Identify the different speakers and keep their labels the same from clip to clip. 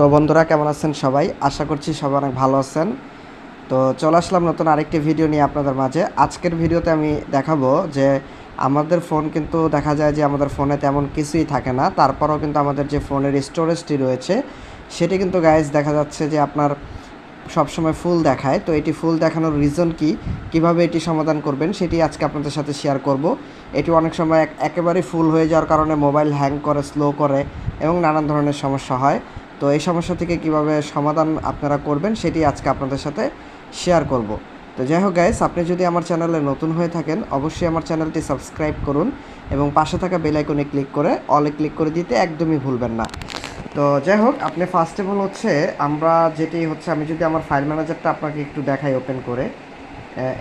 Speaker 1: তো বন্ধুরা, কেমন আছেন সবাই? আশা করছি সবাই অনেক ভালো আছেন। তো চলে আসলাম নতুন আরেকটি ভিডিও নিয়ে আপনাদের মাঝে। আজকের ভিডিওতে আমি দেখাবো যে আমাদের ফোন কিন্তু দেখা যায় যে আমাদের ফোনে তেমন কিছুই থাকে না। তারপরেও কিন্তু আমাদের যে ফোনের স্টোরেজটি রয়েছে, সেটি কিন্তু গাইজ দেখা যাচ্ছে যে আপনার সবসময় ফুল দেখায়। তো এটি ফুল দেখানোর রিজন কি? কীভাবে এটি সমাধান করবেন? সেটি আজকে আপনাদের সাথে শেয়ার করব। এটি অনেক সময় এক- একেবারেই ফুল হয়ে যাওয়ার কারণে মোবাইল হ্যাং করে স্লো করে এবং নানান ধরনের সমস্যা হয়। তো এই সমস্যা থেকে কীভাবে সমাধান আপনারা করবেন সেটি আজকে আপনাদের সাথে শেয়ার করব। তো যাই হোক গাইস আপনি যদি আমার চ্যানেলে নতুন হয়ে থাকেন, অবশ্যই আমার চ্যানেলটি সাবস্ক্রাইব করুন এবং পাশে থাকা বেল আইকনে ক্লিক করে অলে ক্লিক করে দিতে একদমই ভুলবেন না। তো যাই হোক, আপনি ফার্স্ট অফ অল হচ্ছে আমরা যেটি হচ্ছে, আমি যদি আমার ফাইল ম্যানেজারটা আপনাকে একটু দেখাই ওপেন করে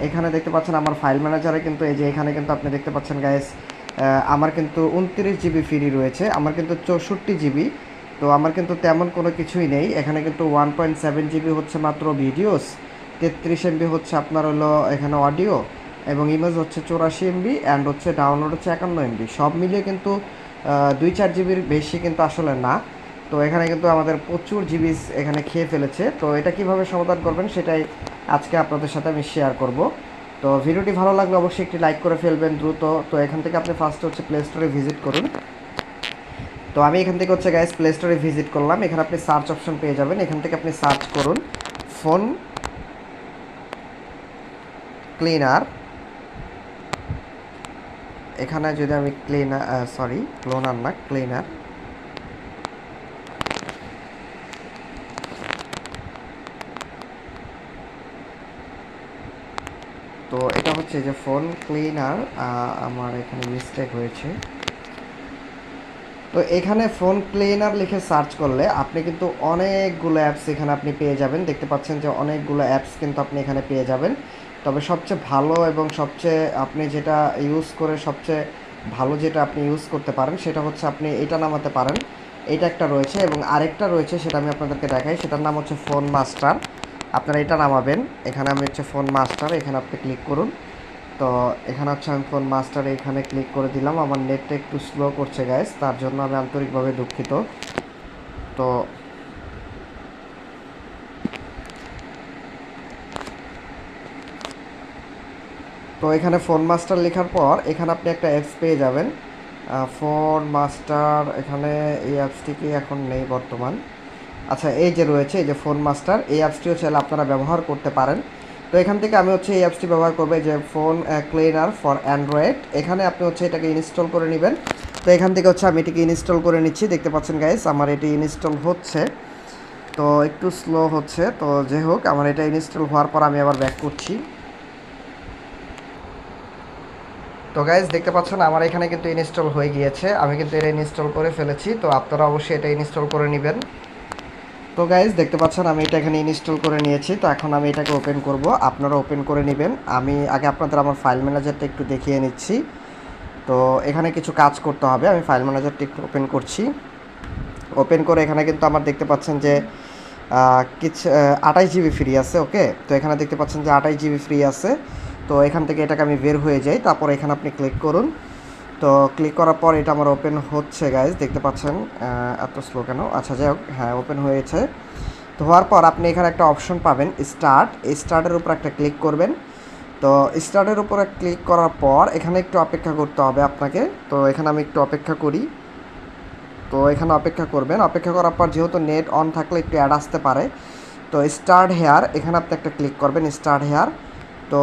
Speaker 1: এখানে দেখতে পাচ্ছেন আমার ফাইল ম্যানেজারে কিন্তু, এই যে এখানে কিন্তু আপনি দেখতে পাচ্ছেন গাইস আমার কিন্তু উনত্রিশ জিবি ফ্রি রয়েছে, আমার কিন্তু চৌষট্টি জিবি তো আমার কিন্তু তেমন কোনো কিছুই নেই। এখানে কিন্তু ওয়ান পয়েন্ট সেভেন জিবি হচ্ছে মাত্র ভিডিওস তেত্রিশ এমবি হচ্ছে আপনার হলো এখানে অডিও এবং ইমেজ হচ্ছে চৌরাশি এমবি অ্যান্ড হচ্ছে ডাউনলোড হচ্ছে একান্ন এমবি সব মিলিয়ে কিন্তু দুই চার জিবির বেশি কিন্তু আসলে না। তো এখানে কিন্তু আমাদের প্রচুর জিবি এখানে খেয়ে ফেলেছে। তো এটা কীভাবে সমাধান করবেন সেটাই আজকে আপনাদের সাথে আমি শেয়ার করব। তো ভিডিওটি ভালো লাগলে অবশ্যই একটি লাইক করে ফেলবেন দ্রুত। তো এখান থেকে আপনি ফার্স্ট হচ্ছে প্লে স্টোরে ভিজিট করুন। তো আমি এখান থেকে হচ্ছে গাইস প্লে স্টোরে ভিজিট করলাম। এখানে আপনি সার্চ অপশন পেয়ে যাবেন। এখান থেকে আপনি সার্চ করুন ফোন ক্লিনার এখানে যদি আমি ক্লিনার সরি ক্লোনার না ক্লিনার তো এটা হচ্ছে যে ফোন ক্লিনার আমার এখানে মিস্টেক হয়েছে। তো এখানে ফোন ক্লিনার লিখে সার্চ করলে আপনি কিন্তু অনেকগুলো অ্যাপস এখানে আপনি পেয়ে যাবেন। দেখতে পাচ্ছেন যে অনেকগুলো অ্যাপস কিন্তু আপনি এখানে পেয়ে যাবেন। তবে সবচেয়ে ভালো এবং সবচেয়ে আপনি যেটা ইউজ করে সবচেয়ে ভালো যেটা আপনি ইউজ করতে পারেন, সেটা হচ্ছে আপনি এটা নামাতে পারেন। এটা একটা রয়েছে এবং আরেকটা রয়েছে সেটা আমি আপনাদেরকে দেখাই। সেটার নাম হচ্ছে ফোন মাস্টার আপনারা এটা নামাবেন। এখানে আমি হচ্ছে ফোন মাস্টার এখানে আপনি ক্লিক করুন। তো এখানে হচ্ছে আমি ফোন মাস্টার এখানে ক্লিক করে দিলাম। আমার নেটটা একটু স্লো করছে গ্যাস তার জন্য আমি আন্তরিকভাবে দুঃখিত। তো তো এখানে ফোন মাস্টার লেখার পর এখানে আপনি একটা অ্যাপস পেয়ে যাবেন। ফোন মাস্টার এখানে এই অ্যাপসটি কি এখন নেই বর্তমান? আচ্ছা এই যে রয়েছে, এই যে ফোন মাস্টার এই অ্যাপসটিও চাইলে আপনারা ব্যবহার করতে পারেন। তো এখান থেকে আমি হচ্ছে এই অ্যাপসটি ব্যবহার করব যে ফোন ক্লিনার ফর অ্যান্ড্রয়েড এখানে আপনি হচ্ছে এটাকে ইনস্টল করে নেবেন। তো এখান থেকে হচ্ছে আমি এটিকে ইনস্টল করে নিচ্ছি। দেখতে পাচ্ছেন গাইস আমার এটি ইনস্টল হচ্ছে। তো একটু স্লো হচ্ছে। তো যাই হোক, আমার এটা ইনস্টল হওয়ার পর আমি আবার ব্যাক করছি। তো গাইজ দেখতে পাচ্ছেন আমার এখানে কিন্তু ইনস্টল হয়ে গিয়েছে। আমি কিন্তু এটা ইনস্টল করে ফেলেছি। তো আপনারা অবশ্যই এটা ইনস্টল করে নেবেন। তো গাইজ দেখতে পাচ্ছেন, আমি এটা এখানে ইনস্টল করে নিয়েছি। তো এখন আমি এটাকে ওপেন করব। আপনারা ওপেন করে নেবেন। আমি আগে আপনাদের আমার ফাইল ম্যানেজারটা একটু দেখিয়ে নিচ্ছি। তো এখানে কিছু কাজ করতে হবে। আমি ফাইল ম্যানেজারটা একটু ওপেন করছি। ওপেন করে এখানে কিন্তু আমার দেখতে পাচ্ছেন যে কিছু আঠাশ জিবি ফ্রি আছে ওকে তো এখানে দেখতে পাচ্ছেন যে আঠাশ জিবি ফ্রি আছে। তো এখান থেকে এটাকে আমি বের হয়ে যাই। তারপর এখানে আপনি ক্লিক করুন। তো ক্লিক করার পর এটা আমার ওপেন হচ্ছে গাইজ দেখতে পাচ্ছেন এত স্লো কেন? আচ্ছা যাই হোক হ্যাঁ ওপেন হয়েছে। তো হওয়ার পর আপনি এখানে একটা অপশন পাবেন স্টার্ট স্টার্টের উপর একটা ক্লিক করবেন। তো স্টার্টের উপরে ক্লিক করার পর এখানে একটু অপেক্ষা করতে হবে আপনাকে। তো এখানে আমি একটু অপেক্ষা করি। তো এখানে অপেক্ষা করবেন। অপেক্ষা করার পর যেহেতু নেট অন থাকলে একটু অ্যাড আসতে পারে। তো স্টার্ট হেয়ার এখানে আপনি একটা ক্লিক করবেন স্টার্ট হেয়ার তো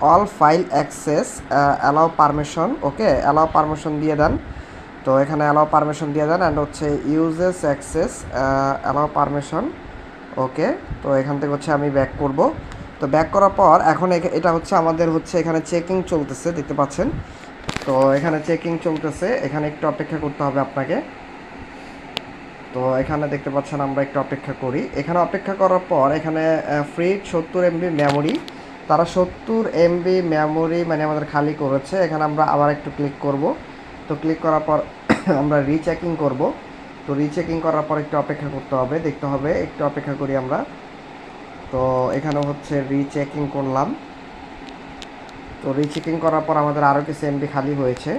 Speaker 1: all file access allow permission okay allow permission দিয়ে দেন। তো এখানে অ্যালাউ পারমিশন দিয়ে দেন অ্যান্ড হচ্ছে usage access allow permission okay তো এখান থেকে হচ্ছে আমি ব্যাক করব। তো ব্যাক করার পর এখন এখা- এটা হচ্ছে আমাদের হচ্ছে এখানে চেকিং চলতেছে, দেখতে পাচ্ছেন? তো এখানে চেকিং চলতেছে, এখানে একটু অপেক্ষা করতে হবে আপনাকে। তো এখানে দেখতে পাচ্ছেন আমরা একটু অপেক্ষা করি। এখানে অপেক্ষা করার পর এখানে ফ্রি সত্তর এমবি মেমোরি তারা সত্তর এমবি মেমোরি মানে আমাদের খালি করেছে। এখানে আমরা আবার একটু ক্লিক করব। তো ক্লিক করার পর আমরা রিচেকিং করব। তো রিচেকিং করার পর একটু অপেক্ষা করতে হবে, দেখতে হবে, একটু অপেক্ষা করি আমরা। তো এখানে হচ্ছে রিচেকিং করলাম। তো রিচেকিং করার পর আমাদের আরও কিছু এমবি খালি হয়েছে।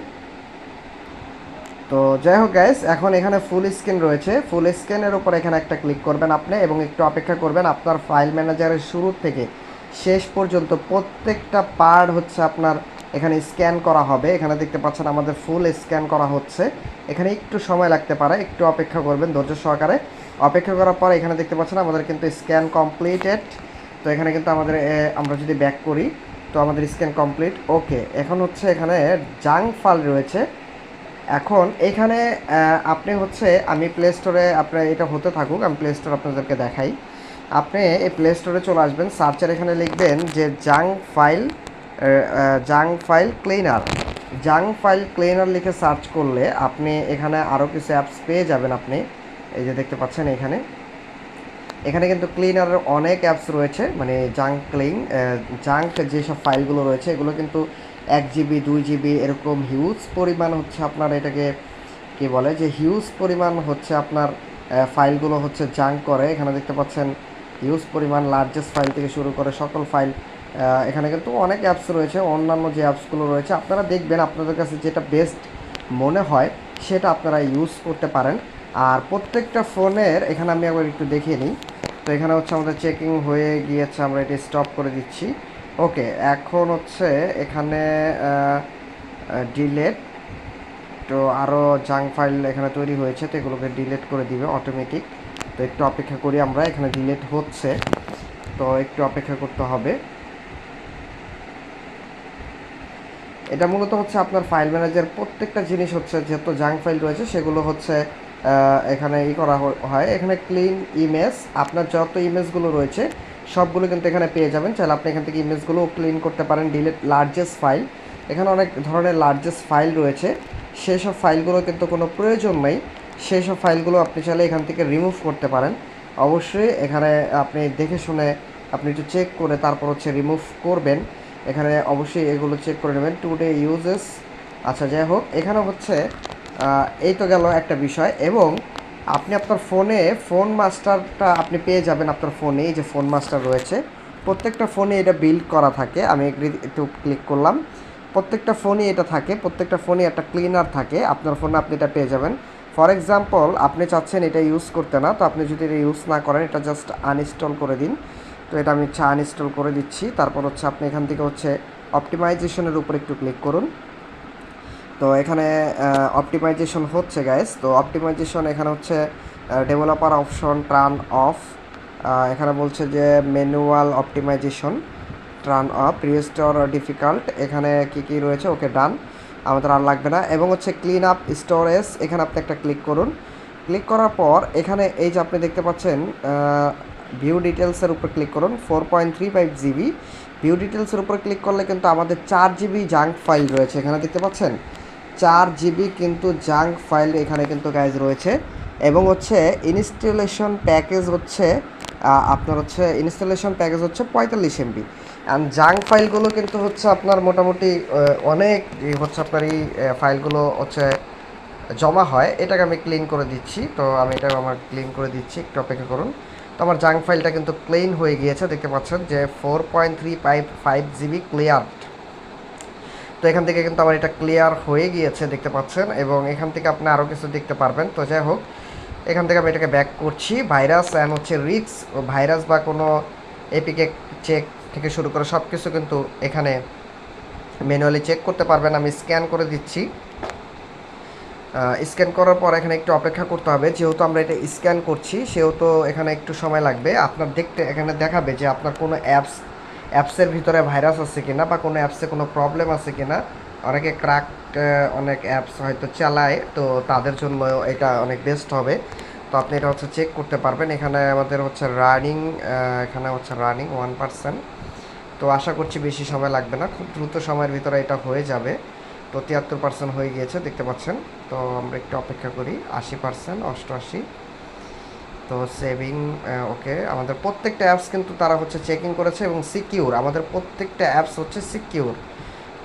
Speaker 1: তো যাই হোক গ্যাস এখন এখানে ফুল স্ক্রিন রয়েছে। ফুল স্ক্রিনের উপর এখানে একটা ক্লিক করবেন আপনি এবং একটু অপেক্ষা করবেন আপনার ফাইল ম্যানেজারের শুরু থেকে। শেষ পর্যন্ত প্রত্যেকটা পার্ট হচ্ছে আপনার এখানে স্ক্যান করা হবে। এখানে দেখতে পাচ্ছেন আমাদের ফুল স্ক্যান করা হচ্ছে। এখানে একটু সময় লাগতে পারে, একটু অপেক্ষা করবেন ধৈর্য সহকারে। অপেক্ষা করার পর এখানে দেখতে পাচ্ছেন আমাদের কিন্তু স্ক্যান কমপ্লিটেড। তো এখানে কিন্তু আমাদের আমরা যদি ব্যাক করি, তো আমাদের স্ক্যান কমপ্লিট। ওকে, এখন হচ্ছে এখানে জাং ফাইল রয়েছে। এখন এখানে আপনি হচ্ছে, আমি প্লে স্টোরে, আপনার এটা হতে থাকুক, আমি প্লে স্টোর আপনাদেরকে দেখাই। আপনি এই প্লে স্টোরে চলে আসবেন সার্চের এখানে লিখবেন যে junk file junk file cleaner junk file cleaner লিখে সার্চ করলে আপনি এখানে আরও কিছু অ্যাপস পেয়ে যাবেন আপনি। এই যে দেখতে পাচ্ছেন এখানে। এখানে কিন্তু ক্লিনারের অনেক অ্যাপস রয়েছে মানে জাঙ্ক ক্লিন জাঙ্ক যেসব ফাইলগুলো রয়েছে, এগুলো কিন্তু এক জিবি দুই জিবি এরকম হিউজ পরিমাণ হচ্ছে আপনার এটাকে, কি বলে যে হিউজ পরিমাণ হচ্ছে আপনার ফাইলগুলো হচ্ছে জাঙ্ক করে। এখানে দেখতে পাচ্ছেন হিউজ পরিমাণ লার্জেস্ট ফাইল থেকে শুরু করে সকল ফাইল এখানে কিন্তু অনেক অ্যাপস রয়েছে, অন্যান্য যে অ্যাপসগুলো রয়েছে, আপনারা দেখবেন আপনাদের কাছে যেটা বেস্ট মনে হয়, সেটা আপনারা ইউজ করতে পারেন। আর প্রত্যেকটা ফোনের, এখানে আমি একবার একটু দেখিয়ে নিই, তো এখানে হচ্ছে আমাদের চেকিং হয়ে গিয়েছে, আমরা এটা স্টপ করে দিচ্ছি। ওকে এখন হচ্ছে এখানে ডিলেট তো আরও জাং ফাইল এখানে তৈরি হয়েছে, তো এগুলোকে ডিলেট করে দিবে অটোমেটিক তো একটু অপেক্ষা করি আমরা, এখানে ডিলেট হচ্ছে। তো একটু অপেক্ষা করতে হবে। এটা মূলত হচ্ছে আপনার ফাইল ম্যানেজার প্রত্যেকটা জিনিস হচ্ছে যেহেতু জাঙ্ক ফাইল রয়েছে, সেগুলো হচ্ছে এখানে ই করা হয়। এখানে ক্লিন ইমেজ আপনার যত ইমেজগুলো রয়েছে, সবগুলো কিন্তু এখানে পেয়ে যাবেন। চাইলে আপনি এখান থেকে ইমেজগুলো ক্লিন করতে পারেন। ডিলেট লার্জেস্ট ফাইল এখানে অনেক ধরনের লার্জেস্ট ফাইল রয়েছে। সেই সব ফাইলগুলো কিন্তু কোনো প্রয়োজন নেই। সেই সব ফাইলগুলো আপনি চাইলে এখান থেকে রিমুভ করতে পারেন। অবশ্যই এখানে আপনি দেখে শুনে আপনি একটু চেক করে তারপর হচ্ছে রিমুভ করবেন। এখানে অবশ্যই এগুলো চেক করে নেবেন। টু ডে ইউজেস আচ্ছা যাই হোক, এখানে হচ্ছে এই তো গেল একটা বিষয় এবং আপনি আপনার ফোনে ফোন মাস্টারটা আপনি পেয়ে যাবেন আপনার ফোনে এই যে ফোন মাস্টার রয়েছে। প্রত্যেকটা ফোনে এটা বিল্ড করা থাকে। আমি একটু ক্লিক করলাম। প্রত্যেকটা ফোনই এটা থাকে। প্রত্যেকটা ফোনই একটা ক্লিনার থাকে। আপনার ফোনে আপনি এটা পেয়ে যাবেন। ফর এক্সাম্পল আপনি চাচ্ছেন এটা ইউজ করতে না, তো আপনি যদি এটা ইউজ না করেন, এটা জাস্ট আনইনস্টল করে দিন। তো এটা আমি চা আনইনস্টল করে দিচ্ছি। তারপর হচ্ছে আপনি এখান থেকে হচ্ছে অপটিমাইজেশনের উপর একটু ক্লিক করুন। তো এখানে অপটিমাইজেশন হচ্ছে গাইস তো অপটিমাইজেশন এখানে হচ্ছে ডেভেলপার অপশন টার্ন অফ এখানে বলছে যে manual optimisation turn off restore difficult এখানে কি কি রয়েছে? ওকে ডান আমাদের আর লাগবে না। এবং হচ্ছে ক্লিন আপ স্টোরেজ এখানে আপনি একটা ক্লিক করুন। ক্লিক করার পর এখানে এই যে আপনি দেখতে পাচ্ছেন ভিউ ডিটেলসের উপর ক্লিক করুন four point three five GB view ডিটেলসের উপর ক্লিক করলে কিন্তু আমাদের চার জিবি জাঙ্ক ফাইল রয়েছে। এখানে দেখতে পাচ্ছেন? চার জিবি কিন্তু জাঙ্ক ফাইল এখানে কিন্তু গাইজ রয়েছে। এবং হচ্ছে ইনস্টলেশন প্যাকেজ হচ্ছে আপনার হচ্ছে ইনস্টলেশন প্যাকেজ হচ্ছে পঁয়তাল্লিশ এমবি জাঙ্ক ফাইলগুলো কিন্তু হচ্ছে আপনার মোটামুটি অনেক হচ্ছে আপনার এই ফাইলগুলো হচ্ছে জমা হয়। এটাকে আমি ক্লিন করে দিচ্ছি। তো আমি এটা আমার ক্লিন করে দিচ্ছি। একটু অপেক্ষা করুন। তো আমার জাঙ্ক ফাইলটা কিন্তু ক্লিন হয়ে গিয়েছে, দেখতে পাচ্ছেন যে four point three five five GB clear তো এখান থেকে কিন্তু আমার এটা ক্লিয়ার হয়ে গিয়েছে, দেখতে পাচ্ছেন। এবং এখান থেকে আপনি আরও কিছু দেখতে পারবেন। তো যাই হোক, এখান থেকে আমি এটাকে ব্যাক করছি। ভাইরাস অ্যান্ড হচ্ছে রিক্স ভাইরাস বা কোনো এপিকে চেক থেকে শুরু করে সব কিছু কিন্তু এখানে ম্যানুয়ালি চেক করতে পারবেন। আমি স্ক্যান করে দিচ্ছি। স্ক্যান করার পর এখানে একটু অপেক্ষা করতে হবে। যেহেতু আমরা এটা স্ক্যান করছি, সেহেতু এখানে একটু সময় লাগবে। আপনার দেখতে এখানে দেখাবে যে আপনার কোনো অ্যাপস, অ্যাপসের ভিতরে ভাইরাস আছে কিনা বা কোনো অ্যাপসে কোনো প্রবলেম আছে কিনা। অনেকে ক্রাক অনেক অ্যাপস হয়তো চালায়, তো তাদের জন্য এটা অনেক বেস্ট হবে। তো আপনি এটা হচ্ছে চেক করতে পারবেন। এখানে আমাদের হচ্ছে রানিং এখানে হচ্ছে রানিং ওয়ান পার্সেন্ট তো আশা করছি বেশি সময় লাগবে না। খুব দ্রুত সময়ের ভিতরে এটা হয়ে যাবে। তো তিয়াত্তর পার্সেন্ট হয়ে গিয়েছে, দেখতে পাচ্ছেন। তো আমরা একটু অপেক্ষা করি। আশি পার্সেন্ট অষ্টআশি। তো সেভিং ওকে আমাদের প্রত্যেকটা অ্যাপস কিন্তু তারা হচ্ছে চেকিং করেছে এবং সিকিউর আমাদের প্রত্যেকটা অ্যাপস হচ্ছে সিকিউর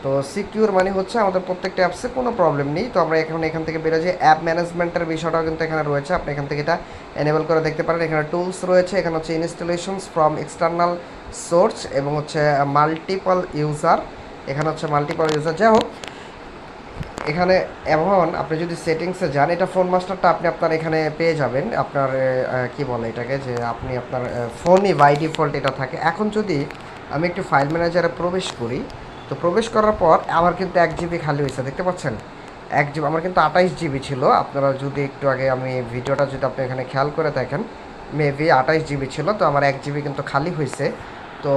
Speaker 1: তো সিকিউর মানে হচ্ছে আমাদের প্রত্যেকটা অ্যাপসে কোনো প্রবলেম নেই। তো আমরা এখন এখান থেকে বেরোয় যে অ্যাপ ম্যানেজমেন্টের বিষয়টাও কিন্তু এখানে রয়েছে। আপনি এখান থেকে এটা এনেবল করে দেখতে পারেন। এখানে টুলস রয়েছে, এখানে হচ্ছে ইনস্টলেশনস ফ্রম এক্সটার্নাল সোর্স এবং হচ্ছে মাল্টিপল ইউজার এখানে হচ্ছে মাল্টিপল ইউজার যাই হোক, এখানে এখন আপনি যদি সেটিংসে যান, এটা ফোন মাস্টারটা আপনি আপনার এখানে পেয়ে যাবেন। আপনার কি বলে এটাকে? যে আপনি আপনার ফোনই বাই ডিফল্ট এটা থাকে। এখন যদি আমি একটু ফাইল ম্যানেজারে প্রবেশ করি তো প্রবেশ করার পর আমার কিন্তু এক জিবি খালি হয়েছে, দেখতে পাচ্ছেন? এক জিবি আমার কিন্তু আঠাইশ জিবি ছিল। আপনারা যদি একটু আগে আমি ভিডিওটা যদি আপনি এখানে খেয়াল করে দেখেন মেবি আঠাইশ জিবি ছিল, তো আমার এক জিবি কিন্তু খালি হয়েছে। তো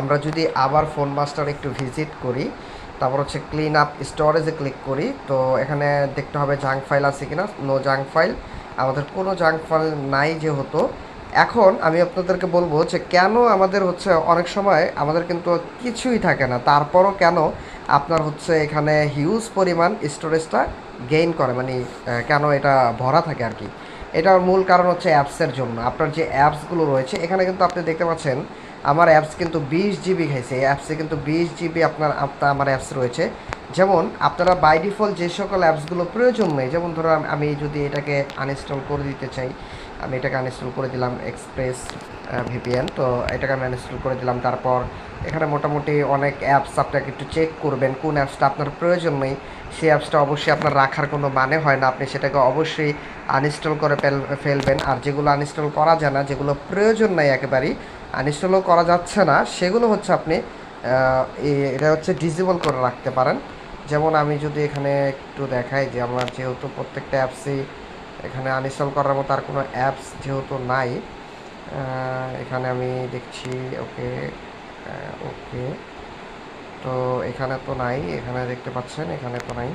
Speaker 1: আমরা যদি আবার ফোন মাস্টার একটু ভিজিট করি, তারপর হচ্ছে ক্লিন আপ স্টোরেজে ক্লিক করি, তো এখানে দেখতে হবে জাঙ্ক ফাইল আছে কিনা? নো জাঙ্ক ফাইল আমাদের কোনো জাঙ্ক ফাইল নাই যেহেতু। এখন আমি আপনাদেরকে বলব যে কেন আমাদের হচ্ছে অনেক সময় আমাদের কিন্তু কিছুই থাকে না। তারপরও কেন আপনার হচ্ছে এখানে হিউজ পরিমাণ স্টোরেজটা গেইন করে? মানে কেন এটা ভরা থাকে আর কি? এটার মূল কারণ হচ্ছে অ্যাপসের জন্য। আপনার যে অ্যাপসগুলো রয়েছে, এখানে কিন্তু আপনি দেখতে পাচ্ছেন, আমার অ্যাপস কিন্তু বিশ জিবি খাইছে। এই অ্যাপসে কিন্তু বিশ জিবি আপনার আপনার, আমার অ্যাপস রয়েছে। যেমন, আপনারা বাই ডিফল্ট যে সকল অ্যাপসগুলো প্রয়োজন নেই, যেমন ধরো আমি যদি এটাকে আনইনস্টল করে দিতে চাই আমি এটাকে আনইনস্টল করে দিলাম এক্সপ্রেস ভিপিএন তো এটাকে আমি আনইনস্টল করে দিলাম। তারপর এখানে মোটামুটি অনেক অ্যাপস আপনাকে একটু চেক করবেন, কোন অ্যাপসটা আপনার প্রয়োজন নেই। সেই অ্যাপসটা অবশ্যই আপনার রাখার কোনো মানে হয় না। আপনি সেটাকে অবশ্যই আনইনস্টল করে ফেলবেন। আর যেগুলো আনইনস্টল করা যায় না, যেগুলো প্রয়োজন নাই একেবারেই আনইনস্টলও করা যাচ্ছে না। সেগুলো হচ্ছে আপনি এটা হচ্ছে ডিসেবল করে রাখতে পারেন। যেমন আমি যদি এখানে একটু দেখাই যে আমার যেহেতু প্রত্যেকটা অ্যাপসই এখানে আনইনস্টল করার মতো আর কোনো অ্যাপস যেহেতু নাই এখানে আমি দেখছি ওকে ওকে তো এখানে তো নাই, এখানে দেখতে পাচ্ছেন, এখানে তো নাই।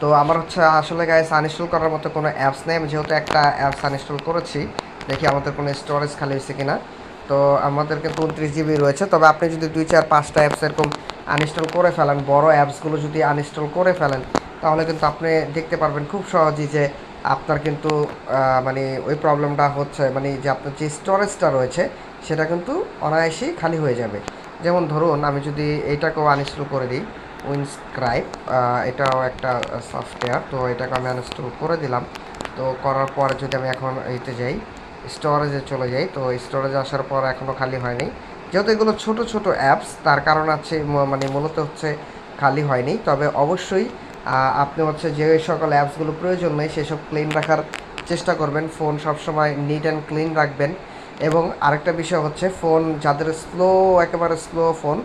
Speaker 1: তো আমার হচ্ছে আসলে গাইস আনইনস্টল করার মতো কোনো অ্যাপস নেই, আমি যেহেতু একটা অ্যাপস আনইনস্টল করেছি, দেখি আমাদের কোনো স্টোরেজ খালি হয়েছে কিনা। তো আমাদের কিন্তু উনত্রিশ জিবি রয়েছে, তবে আপনি যদি দুই চার পাঁচটা অ্যাপস এরকম আনইনস্টল করে ফেলেন, বড় অ্যাপসগুলো যদি আনইনস্টল করে ফেলেন তাহলে কিন্তু আপনি দেখতে পারবেন খুব সহজেই যে আপনার কিন্তু মানে ওই প্রবলেমটা হচ্ছে মানে যে আপনার যে স্টোরেজটা রয়েছে, সেটা কিন্তু অনায়াসেই খালি হয়ে যাবে। যেমন ধরুন, আমি যদি এইটাকেও আনইনস্টল করে দিই উইনস্ক্রাইব এটাও একটা সফটওয়্যার তো এটাকে আমি আনইনস্টল করে দিলাম। তো করার পরে যদি আমি এখন এতে যাই স্টোরেজে চলে যাই, তো স্টোরেজে আসার পর এখনও খালি হয়নি। যেহেতু এগুলো ছোট ছোট অ্যাপস তার কারণ আছে মানে মূলত হচ্ছে খালি হয়নি, তবে অবশ্যই আপনি হচ্ছে যে সকল অ্যাপসগুলো প্রয়োজন নেই, সেসব ক্লিন রাখার চেষ্টা করবেন। ফোন সবসময় নিট অ্যান্ড ক্লিন রাখবেন। এবং আরেকটা বিষয় হচ্ছে ফোন যাদের স্লো একেবারে স্লো ফোন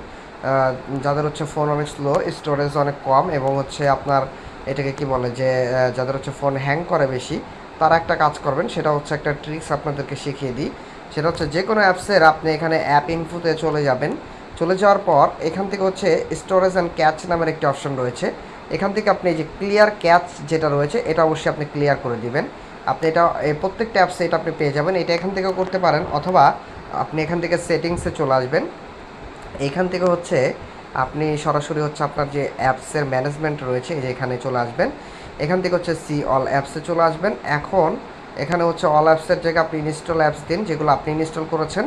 Speaker 1: যাদের হচ্ছে ফোন অনেক স্লো স্টোরেজ অনেক কম এবং হচ্ছে আপনার এটাকে কি বলে যে যাদের হচ্ছে ফোন হ্যাং করে বেশি, তারা একটা কাজ করবেন, সেটা হচ্ছে একটা ট্রিক্স আপনাদেরকে শিখিয়ে দিই। সেটা হচ্ছে যে কোনো অ্যাপসের আপনি এখানে অ্যাপ ইনফুতে চলে যাবেন। চলে যাওয়ার পর এখান থেকে হচ্ছে স্টোরেজ অ্যান্ড ক্যাচ নামের একটি অপশন রয়েছে। এখান থেকে আপনি এই যে ক্লিয়ার ক্যাচ যেটা রয়েছে, এটা অবশ্যই আপনি ক্লিয়ার করে দিবেন। আপনি এটা প্রত্যেকটা অ্যাপসে এটা আপনি পেয়ে যাবেন। এটা এখান থেকেও করতে পারেন, অথবা আপনি এখান থেকে সেটিংসে চলে আসবেন। এখান থেকে হচ্ছে আপনি সরাসরি হচ্ছে আপনার যে অ্যাপসের ম্যানেজমেন্ট রয়েছে, এই যে এখানে চলে আসবেন। এখান থেকে হচ্ছে সি অল অ্যাপসে চলে আসবেন। এখন এখানে হচ্ছে অল অ্যাপসের জায়গায় আপনি ইনস্টল অ্যাপস দিন, যেগুলো আপনি ইনস্টল করেছেন।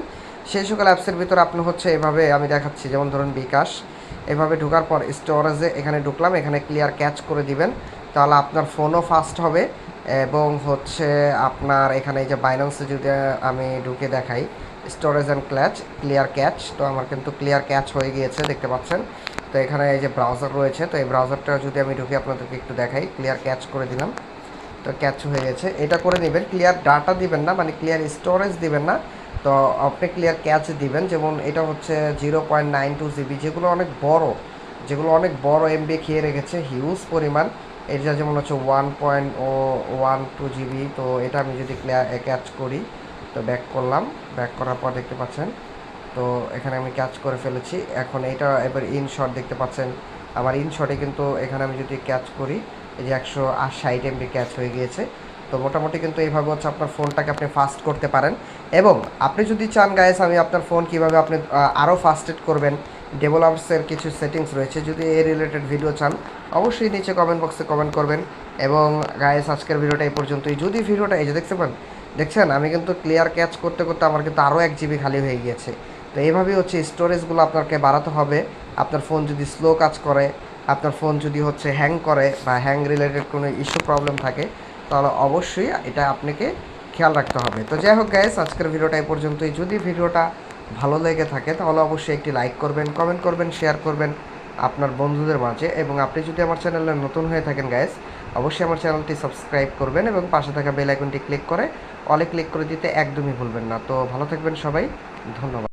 Speaker 1: সেই সকল অ্যাপসের ভিতরে আপনি হচ্ছে এভাবে আমি দেখাচ্ছি, যেমন ধরুন বিকাশ। এভাবে ঢোকার পর স্টোরেজে এখানে ঢুকলাম, এখানে ক্লিয়ার ক্যাচ করে দিবেন। তাহলে আপনার ফোনও ফাস্ট হবে এবং হচ্ছে আপনার এখানে যে বাইন্যান্সে যদি আমি ঢুকে দেখাই স্টোরেজ অ্যান্ড ক্ল্যাচ ক্লিয়ার ক্যাচ তো আমার কিন্তু ক্লিয়ার ক্যাচ হয়ে গিয়েছে, দেখতে পাচ্ছেন। তো এখানে এই যে ব্রাউজার রয়েছে, তো এই ব্রাউজারটা যদি আমি ঢুকে, আপনাদেরকে একটু দেখাই ক্লিয়ার ক্যাচ করে দিলাম। তো ক্যাচ হয়ে গেছে। এটা করে নেবেন ক্লিয়ার ডাটা দিবেন না মানে ক্লিয়ার স্টোরেজ দিবেন না। তো আপনি ক্লিয়ার ক্যাচ দিবেন, যেমন এটা হচ্ছে zero point nine two GB যেগুলো অনেক বড়, যেগুলো অনেক বড় এমবি খেয়ে রেখেছে হিউজ পরিমাণ। এটা যেমন হচ্ছে one point o one two GB তো এটা আমি যদি ক্লিয়ার ক্যাচ করি, তো ব্যাক করলাম। ব্যাক করার পর দেখতে পাচ্ছেন, তো এখানে আমি ক্যাচ করে ফেলেছি। এখন এটা এবার ইন শট দেখতে পাচ্ছেন। আমার ইন শটে কিন্তু এখানে আমি যদি ক্যাচ করি, এই যে একশো ষাট এমবি ক্যাচ হয়ে গিয়েছে। তো মোটামুটি কিন্তু এইভাবে হচ্ছে আপনার ফোনটাকে আপনি ফাস্ট করতে পারেন। এবং আপনি যদি চান গাইস আমি আপনার ফোন কীভাবে আপনি আরও ফাস্টেড করবেন ডেভেলপার্সের কিছু সেটিংস রয়েছে। যদি এই রিলেটেড ভিডিও চান, অবশ্যই নিচে কমেন্ট বক্সে কমেন্ট করবেন। এবং গায়েস আজকের ভিডিওটা এই পর্যন্তই। যদি ভিডিওটা এই যে দেখতে পান, দেখছেন, আমি কিন্তু ক্লিয়ার ক্যাচ করতে করতে আমার কিন্তু আরও এক জিবি খালি হয়ে গিয়েছে। তো এইভাবেই হচ্ছে স্টোরেজগুলো আপনাকে বাড়াতে হবে। আপনার ফোন যদি স্লো কাজ করে, আপনার ফোন যদি হচ্ছে হ্যাং করে বা হ্যাং রিলেটেড কোনো ইস্যু প্রবলেম থাকে তাহলে অবশ্যই এটা আপনাকে খেয়াল রাখতে হবে। তো যাই হোক গ্যাস আজকের ভিডিওটা এই পর্যন্তই। যদি ভিডিওটা ভালো লেগে থাকে, তাহলে অবশ্যই একটি লাইক করবেন কমেন্ট করবেন শেয়ার করবেন আপনার বন্ধুদের মাঝে। এবং আপনি যদি আমার চ্যানেলে নতুন হয়ে থাকেন গাইস অবশ্যই আমার চ্যানেলটি সাবস্ক্রাইব করবেন এবং পাশে থাকা বেল আইকনটি ক্লিক করে অলে ক্লিক করে দিতে একদমই ভুলবেন না। তো ভালো থাকবেন সবাই। ধন্যবাদ।